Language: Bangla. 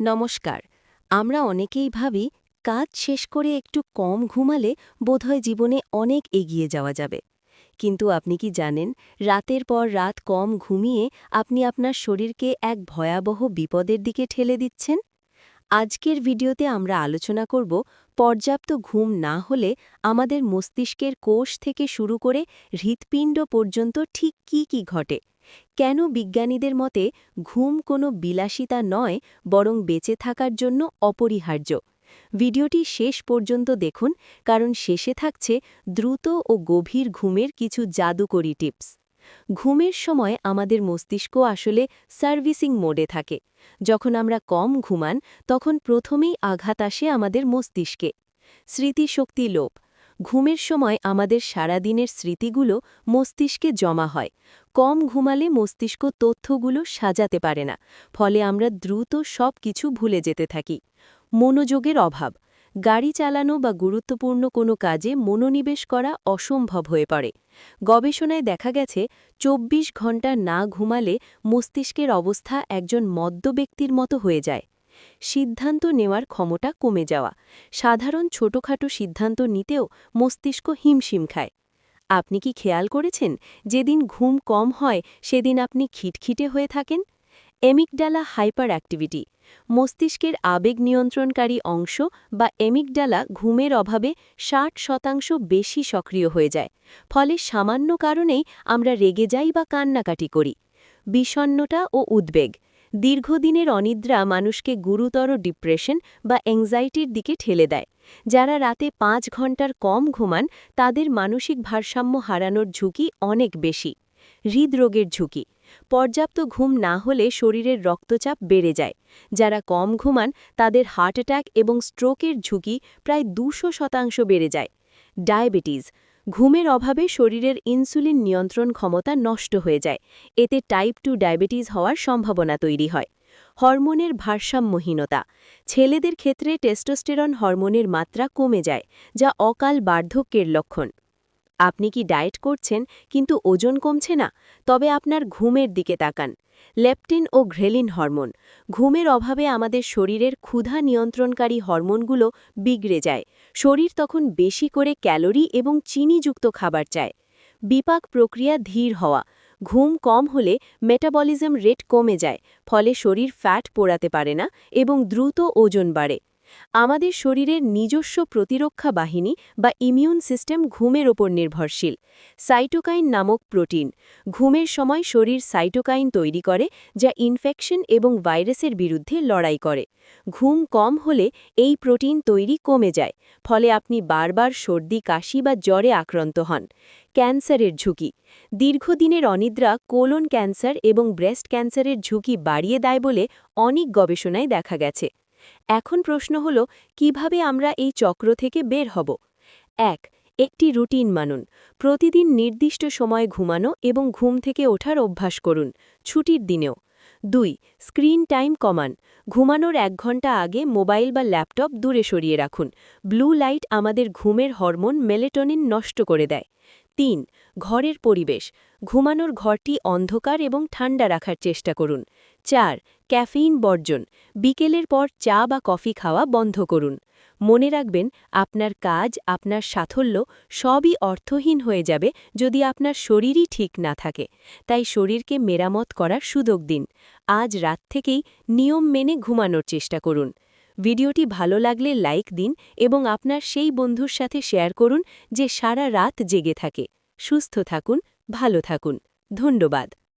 নমস্কার, আমরা অনেকেই ভাবি কাজ শেষ করে একটু কম ঘুমালে বোধহয় জীবনে অনেক এগিয়ে যাওয়া যাবে। কিন্তু আপনি কি জানেন, রাতের পর রাত কম ঘুমিয়ে আপনি আপনার শরীরকে এক ভয়াবহ বিপদের দিকে ঠেলে দিচ্ছেন? আজকের ভিডিওতে আমরা আলোচনা করব পর্যাপ্ত ঘুম না হলে আমাদের মস্তিষ্কের কোষ থেকে শুরু করে হৃৎপিণ্ড পর্যন্ত ঠিক কি কি ঘটে। কেন বিজ্ঞানীদের মতে ঘুম কোনো বিলাসিতা নয়, বরং বেঁচে থাকার জন্য অপরিহার্য? ভিডিওটি শেষ পর্যন্ত দেখুন, কারণ শেষে থাকছে দ্রুত ও গভীর ঘুমের কিছু জাদুকরি টিপস। ঘুমের সময় আমাদের মস্তিষ্ক আসলে সার্ভিসিং মোডে থাকে। যখন আমরা কম ঘুমান, তখন প্রথমেই আঘাত আসে আমাদের মস্তিষ্কে। স্মৃতিশক্তি লোপ। ঘুমের সময় আমাদের সারাদিনের স্মৃতিগুলো মস্তিষ্কে জমা হয়। কম ঘুমালে মস্তিষ্ক তথ্যগুলো সাজাতে পারে না, ফলে আমরা দ্রুত সব কিছু ভুলে যেতে থাকি। মনোযোগের অভাব। গাড়ি চালানো বা গুরুত্বপূর্ণ কোনো কাজে মনোনিবেশ করা অসম্ভব হয়ে পড়ে। গবেষণায় দেখা গেছে ২৪ ঘণ্টা না ঘুমালে মস্তিষ্কের অবস্থা একজন মদ্য ব্যক্তির মতো হয়ে যায়। সিদ্ধান্ত নেওয়ার ক্ষমতা কমে যাওয়া। সাধারণ ছোটখাটো সিদ্ধান্ত নিতেও মস্তিষ্ক হিমশিম খায়। আপনি কি খেয়াল করেছেন? যেদিন ঘুম কম হয়, সেদিন আপনি খিটখিটে হয়ে থাকেন? এমিকডালা হাইপার অ্যাক্টিভিটি মস্তিষ্কের আবেগ নিয়ন্ত্রণকারী অংশ বা এমিকডালা ঘুমের অভাবে ষাট শতাংশ বেশি সক্রিয় হয়ে যায়। ফলে সামান্য কারণেই আমরা রেগে যাই বা কান্নাকাটি করি। বিষণ্নতা ও উদ্বেগ দীর্ঘদিনের অনিদ্রা মানুষকে গুরুতর ডিপ্রেশন বা অ্যাংজাইটির দিকে ঠেলে দেয়। যারা রাতে পাঁচ ঘণ্টার কম ঘুমান, তাদের মানসিক ভারসাম্য হারানোর ঝুঁকি অনেক বেশি। হৃদরোগের ঝুঁকি। পর্যাপ্ত ঘুম না হলে শরীরের রক্তচাপ বেড়ে যায়। যারা কম ঘুমান, তাদের হার্ট অ্যাটাক এবং স্ট্রোকের ঝুঁকি প্রায় দুশো শতাংশ বেড়ে যায়। ডায়াবেটিস। ঘুমের অভাবে শরীরের ইনসুলিন নিয়ন্ত্রণ ক্ষমতা নষ্ট হয়ে যায়। এতে টাইপ টু ডায়াবেটিস হওয়ার সম্ভাবনা তৈরি হয়। হরমোনের ভারসাম্যহীনতা। ছেলেদের ক্ষেত্রে টেস্টোস্টেরন হরমোনের মাত্রা কমে যায়, যা অকাল বার্ধক্যের লক্ষণ। আপনি কি ডায়েট করছেন, কিন্তু ওজন কমছে না? তবে আপনার ঘুমের দিকে তাকান। লেপটিন ও ঘ্রেলিন হরমোন। ঘুমের অভাবে আমাদের শরীরের ক্ষুধা নিয়ন্ত্রণকারী হরমোনগুলো বিগড়ে যায়। শরীর তখন বেশি করে ক্যালোরি এবং চিনিযুক্ত খাবার চায়। বিপাক প্রক্রিয়া ধীর হওয়া। ঘুম কম হলে মেটাবলিজম রেট কমে যায়, ফলে শরীর ফ্যাট পোড়াতে পারে না এবং দ্রুত ওজন বাড়ে। আমাদের শরীরের নিজস্ব প্রতিরক্ষা বাহিনী বা ইমিউন সিস্টেম ঘুমের ওপর নির্ভরশীল। সাইটোকাইন নামক প্রোটিন ঘুমের সময় শরীর সাইটোকাইন তৈরি করে, যা ইনফেকশন এবং ভাইরাসের বিরুদ্ধে লড়াই করে। ঘুম কম হলে এই প্রোটিন তৈরি কমে যায়, ফলে আপনি বারবার সর্দি, কাশি বা জ্বরে আক্রান্ত হন। ক্যান্সারের ঝুঁকি দীর্ঘদিনের অনিদ্রা, কোলন ক্যান্সার এবং ব্রেস্ট ক্যান্সারের ঝুঁকি বাড়িয়ে দেয় বলে অনেক গবেষণায় দেখা গেছে। এখন প্রশ্ন হল, কীভাবে আমরা এই চক্র থেকে বের হব? এক, একটি রুটিন মানুন। প্রতিদিন নির্দিষ্ট সময় ঘুমানো এবং ঘুম থেকে ওঠার অভ্যাস করুন ছুটির দিনেও। দুই, স্ক্রিন টাইম কমান। ঘুমানোর এক ঘণ্টা আগে মোবাইল বা ল্যাপটপ দূরে সরিয়ে রাখুন। ব্লু লাইট আমাদের ঘুমের হরমোন মেলেটনিন নষ্ট করে দেয়। তিন, ঘরের পরিবেশ, ঘুমানোর ঘরটি অন্ধকার এবং ঠান্ডা রাখার চেষ্টা করুন। চার, ক্যাফেইন বর্জন, বিকেলের পর চা বা কফি খাওয়া বন্ধ করুন। মনে রাখবেন, আপনার কাজ, আপনার সাফল্য সবই অর্থহীন হয়ে যাবে যদি আপনার শরীরই ঠিক না থাকে। তাই শরীরকে মেরামত করার সুযোগ দিন। আজ রাত থেকেই নিয়ম মেনে ঘুমানোর চেষ্টা করুন। ভিডিওটি ভালো লাগলে লাইক দিন এবং আপনার সেই বন্ধুর সাথে শেয়ার করুন যে সারা রাত জেগে থাকে। সুস্থ থাকুন, ভালো থাকুন। ধন্যবাদ।